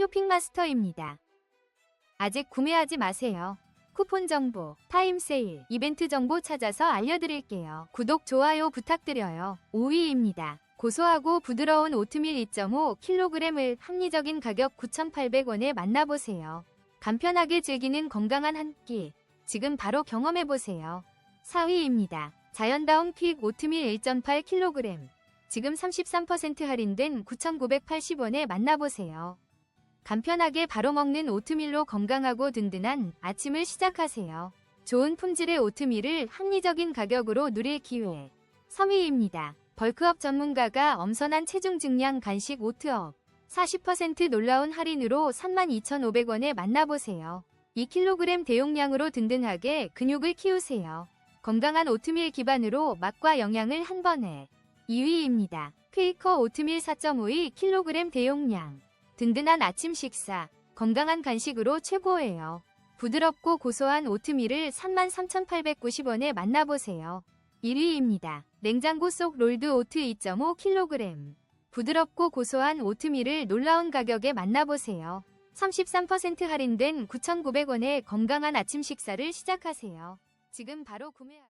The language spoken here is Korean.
쇼핑마스터입니다. 아직 구매하지 마세요. 쿠폰 정보, 타임 세일, 이벤트 정보 찾아서 알려드릴게요. 구독, 좋아요 부탁드려요. 5위입니다. 고소하고 부드러운 오트밀 2.5kg을 합리적인 가격 9,800원에 만나보세요. 간편하게 즐기는 건강한 한 끼. 지금 바로 경험해보세요. 4위입니다. 자연다운 픽 오트밀 1.8kg. 지금 33% 할인된 9,980원에 만나보세요. 간편하게 바로 먹는 오트밀로 건강하고 든든한 아침을 시작하세요. 좋은 품질의 오트밀을 합리적인 가격으로 누릴 기회. 3위입니다. 벌크업 전문가가 엄선한 체중 증량 간식 오트업. 40% 놀라운 할인으로 32,500원에 만나보세요. 2kg 대용량으로 든든하게 근육을 키우세요. 건강한 오트밀 기반으로 맛과 영양을 한 번에. 2위입니다. 퀘이커 오트밀 4.52kg 대용량. 든든한 아침 식사, 건강한 간식으로 최고예요. 부드럽고 고소한 오트밀을 33,890원에 만나보세요. 1위입니다. 냉장고 속 롤드 오트 2.5kg. 부드럽고 고소한 오트밀을 놀라운 가격에 만나보세요. 33% 할인된 9,900원에 건강한 아침 식사를 시작하세요. 지금 바로 구매하